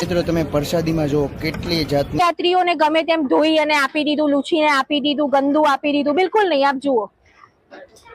મિત્રો, તમે પ્રસાદીમાં જો કેટલી જાત યાત્રીઓને ગમે તેમ ધોઈ અને આપી દીધું, લૂછીને આપી દીધું, ગંદુ આપી દીધું, બિલકુલ નહીં. આપ જુઓ.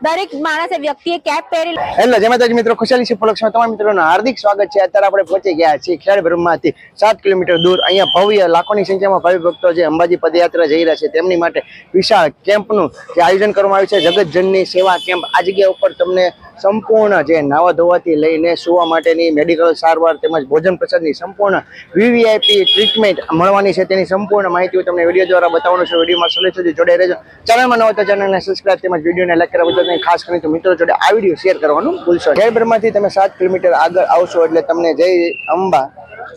દરેક માણસે વ્યક્તિએ કેપ પહેરી હેલો, જય માતાજી મિત્રો, ખુશાલી છે ઉપલક્ષમાં તમામ મિત્રોનું હાર્દિક સ્વાગત છે. અત્યારે આપણે પહોંચી ગયા છીએ ખેડબ્રહ્માથી. સાત કિલોમીટર દૂર અહીંયા ભવ્ય લાખોની સંખ્યામાં ભાવિ ભક્તો જે અંબાજી પદયાત્રા જઈ રહ્યા છે, તેમની માટે વિશાળ કેમ્પનું જે આયોજન કરવામાં આવ્યું છે. જગતજનની સેવા કેમ્પ આ જગ્યા ઉપર તમને સંપૂર્ણ જે નાવા ધોવાથી લઈને સુવા માટેની મેડિકલ સારવાર તેમજ ભોજન પ્રસાદની સંપૂર્ણ વીવીઆઈપી ટ્રીટમેન્ટ મળવાની છે. તેની સંપૂર્ણ માહિતી હું તમને વીડિયો દ્વારા બતાવવાનું છે. વિડીયોમાં સલે સુધી જોડે રહેજો. ચેનલમાં નવો તો ચેનલને સબસ્ક્રાઈબ તેમજ વિડીયોને લાઈક કરવા બદલ ખાસ કરીને મિત્રો જોડે આ વીડિયો શેર કરવાનું ભૂલશો ખેડબ્રહ્માથી તમે સાત કિલોમીટર આગળ આવશો એટલે તમને જય અંબા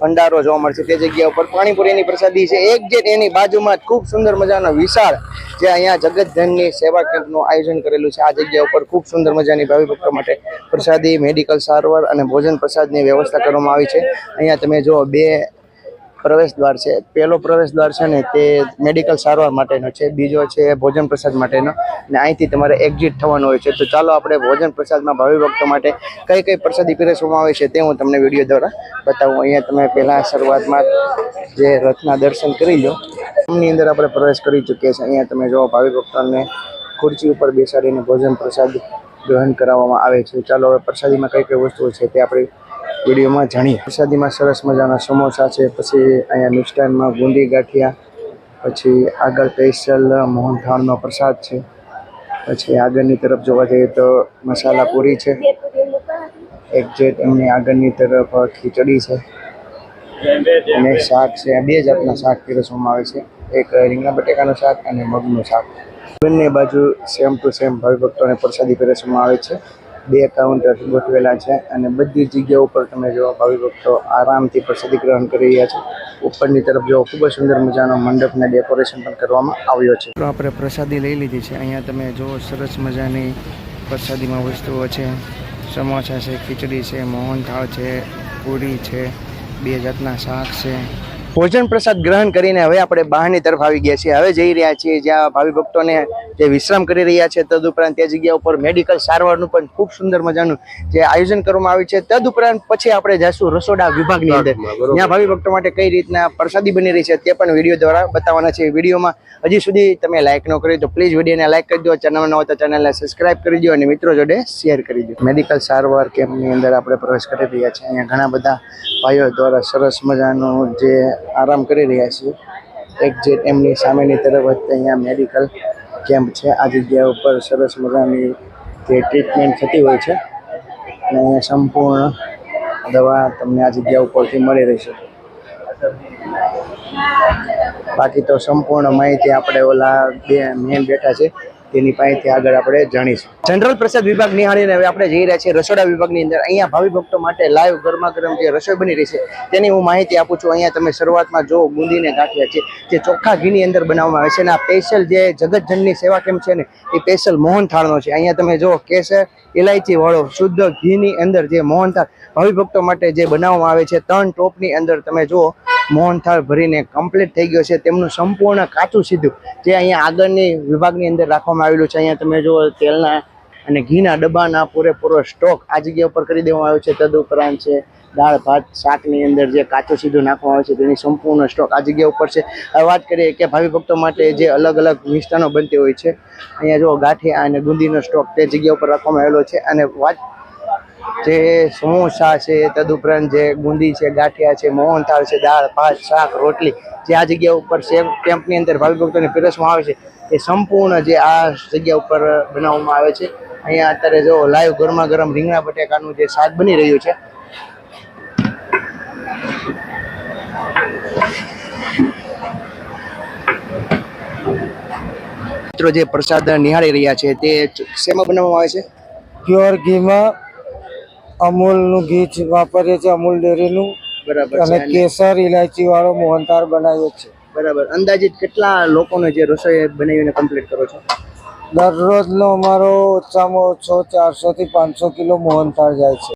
ભંડારો જોવા મળશે. તે જગ્યા ઉપર પાણીપુરીની પ્રસાદી છે. એક જે એની બાજુમાં ખૂબ સુંદર મજાનો વિશાળ જે અહીંયા જગતધનની સેવા કેમ્પનું આયોજન કરેલું છે. આ જગ્યા ઉપર ખૂબ સુંદર મજાની ભાવિ ભક્તો માટે પ્રસાદી, મેડિકલ સારવાર અને ભોજન પ્રસાદની વ્યવસ્થા કરવામાં આવી છે. અહીંયા તમે જો બે પ્રવેશ દ્વાર છે. પહેલો પ્રવેશ દ્વાર છે ને તે મેડિકલ સારવાર માટેનો છે. બીજો છે ભોજન પ્રસાદ માટેનો. અને અહીંથી તમારે એક્ઝિટ થવાનું હોય છે. તો ચાલો આપણે ભોજન પ્રસાદમાં ભાવિ ભક્તો માટે કઈ કઈ પ્રસાદી પીરસવામાં આવે છે તે હું તમને વીડિયો દ્વારા બતાવું. અહીંયા તમે પહેલાં શરૂઆતમાં જે રથના દર્શન કરી લો. એમની અંદર આપણે પ્રવેશ કરી ચૂકીએ છીએ અહીંયા તમે જો ભાવિ ભક્તોને ખુરશી ઉપર બેસાડીને ભોજન પ્રસાદ ગ્રહણ કરાવવામાં આવે છે. ચાલો હવે પ્રસાદીમાં કઈ કઈ વસ્તુઓ છે તે આપણે વિડીયોમાં જાણીએ. પ્રસાદીમાં સરસ મજાના સમોસા છે, પછી અહીંયા મિષ્ટાનમાં ગુંદી ગાંઠિયા, પછી આગળ સ્પેશિયલ મોહનથાળનો પ્રસાદ છે. પછી આગળની તરફ જોવા જઈએ તો મસાલા પૂરી છે. એક્ઝેક્ટ એમની આગળની તરફ ખીચડી છે. અને શાક છે, બે જાતના શાક પીરસવામાં આવે છે. એક રીંગણા બટેકાનું શાક અને મગનું શાક. બંને બાજુ સેમ ટુ સેમ ભાવિ ભક્તોને પ્રસાદી પીરસવામાં આવે છે. બે કાઉન્ટર ગોઠવેલા છે અને બધી જગ્યા ઉપર તમે જો ભાવિ ભક્તો આરામથી પ્રસાદી ગ્રહણ કરી રહ્યા છે. ઉપરની તરફ જો ખૂબ જ સુંદર મજાનો મંડપને ડેકોરેશન પણ કરવામાં આવ્યો છે. આપણે પ્રસાદી લઈ લીધી છે. અહીંયા તમે જો સરસ મજાની પ્રસાદીમાં વસ્તુઓ છે. સમોસા છે, ખીચડી છે, મોહનથાળ છે, પૂરી છે, બે જાતના શાક છે. ભોજન પ્રસાદ ગ્રહણ કરીને હવે આપણે બહારની તરફ આવી ગયા છીએ. હવે જઈ રહ્યા છીએ જ્યાં ભાવિ ભક્તોને જે વિશ્રામ કરી રહ્યા છે તદુપરાંત તે જગ્યા ઉપર મેડિકલ સારવારનું પણ ખૂબ સુંદર મજાનું જે આયોજન કરવામાં આવ્યું છે. તદુપરાંત પછી આપણે જઈશું રસોડા વિભાગની અંદર. ત્યાં ભાવિ ભક્તો માટે કઈ રીતના પ્રસાદી બની રહી છે તે પણ વીડિયો દ્વારા બતાવવાના છે. વિડીયોમાં હજી સુધી તમે લાઇક ન કરી તો પ્લીઝ વિડીયોને લાઇક કરી દો. ચેનલ ન હોય તો ચેનલને સબસ્ક્રાઇબ કરી દો અને મિત્રો જોડે શેર કરી દો. મેડિકલ સારવાર કેમ્પની અંદર આપણે પ્રવેશ કરી રહ્યા છીએ. અહીંયા ઘણા બધા ભાઈઓ દ્વારા સરસ મજાનું જે આરામ કરી રહ્યા છીએ. એક્ઝેક્ટ એમની સામેની તરફ જ અહીંયા મેડિકલ કેમ્પ છે. આ જગ્યા ઉપર સરસ મજાની જે ટ્રીટમેન્ટ થતી હોય છે. અને સંપૂર્ણ દવા તમને આ જગ્યા ઉપરથી મળી રહેશે. બાકી તો સંપૂર્ણ માહિતી આપણે ઓલા બે મેન બેઠા છે. તેની પાસેથી આગળ આપણે જાણીશું. જનરલ પ્રસાદ વિભાગ નિહાળીને આપણે જઈ રહ્યા છીએ રસોડા વિભાગની અંદર. અહીંયા ભાવિ ભક્તો માટે લાઈવ ગરમા ગરમ જે રસોઈ બની રહી છે, તેની હું માહિતી આપું છું. અહીંયા તમે શરૂઆતમાં જો બુંદીને ગાંઠિયા છે, જે ચોખ્ખા ઘીની અંદર બનાવવામાં આવે છે અને આ સ્પેશિયલ જે જગતજનની સેવા કેમ છે ને, એ સ્પેશિયલ મોહનથાળનો છે. અહીંયા તમે જો કેસર ઇલાયચી વાળો શુદ્ધ ઘીની અંદર જે મોહનથાળ ભાવિ ભક્તો માટે જે બનાવવામાં આવે છે, ત્રણ ટોપની અંદર તમે જુઓ મોહનથાળ ભરીને કમ્પ્લીટ થઈ ગયો છે. તેમનું સંપૂર્ણ કાચું સીધું જે અહીંયા આગળની વિભાગની અંદર રાખવામાં આવેલું છે. અહીંયા તમે જુઓ તેલના અને ઘીના ડબ્બાના પૂરેપૂરો સ્ટોક આ જગ્યા ઉપર કરી દેવામાં આવ્યો છે. તદુપરાંત છે દાળ, ભાત, શાકની અંદર જે કાચું સીધું નાખવામાં આવે છે તેની સંપૂર્ણ સ્ટોક આ જગ્યા ઉપર છે. વાત કરીએ કે ભાવિ ભક્તો માટે જે અલગ અલગ મિષ્ટાનો બનતી હોય છે. અહીંયા જો ગાંઠિયા અને ગુંદીનો સ્ટોક તે જગ્યા ઉપર રાખવામાં આવેલો છે. અને વાત જે સમોસા છે, તદુપરાંત જે બુંદી છે, ગાંઠિયા છે, મોહનથાળ છે, દાળ, ભાત, શાક, રોટલી જે આ જગ્યા ઉપર સેમ કેમ્પની અંદર ભાવિ ભક્તોને પીરસવામાં આવે છે, એ સંપૂર્ણ જે આ જગ્યા ઉપર બનાવવામાં આવે છે. અહીંયા અત્યારે જો લાઈવ ગરમા ગરમ રીંગણા બટેકાનું જે શાક બની રહ્યું છે. મિત્રો, જે પ્રસાદ નિહાળી રહ્યા છે, તે શેમાં બનાવવામાં આવે છે? પ્યોર ઘીમાં અમૂલનું ઘી વાપરીએ છીએ અમૂલ ડેરીનું. બરાબર અને કેસર ઇલાયચી વાળો મોહનથાળ બનાવીએ છીએ. બરાબર. અંદાજિત કેટલા લોકોને જે રસોઈ બનાવીને કમ્પ્લીટ કરો છો? દરરોજનો અમારો ઓછામાં ઓછો ચારસો થી પાંચસો કિલો મોહનથાળ જાય છે.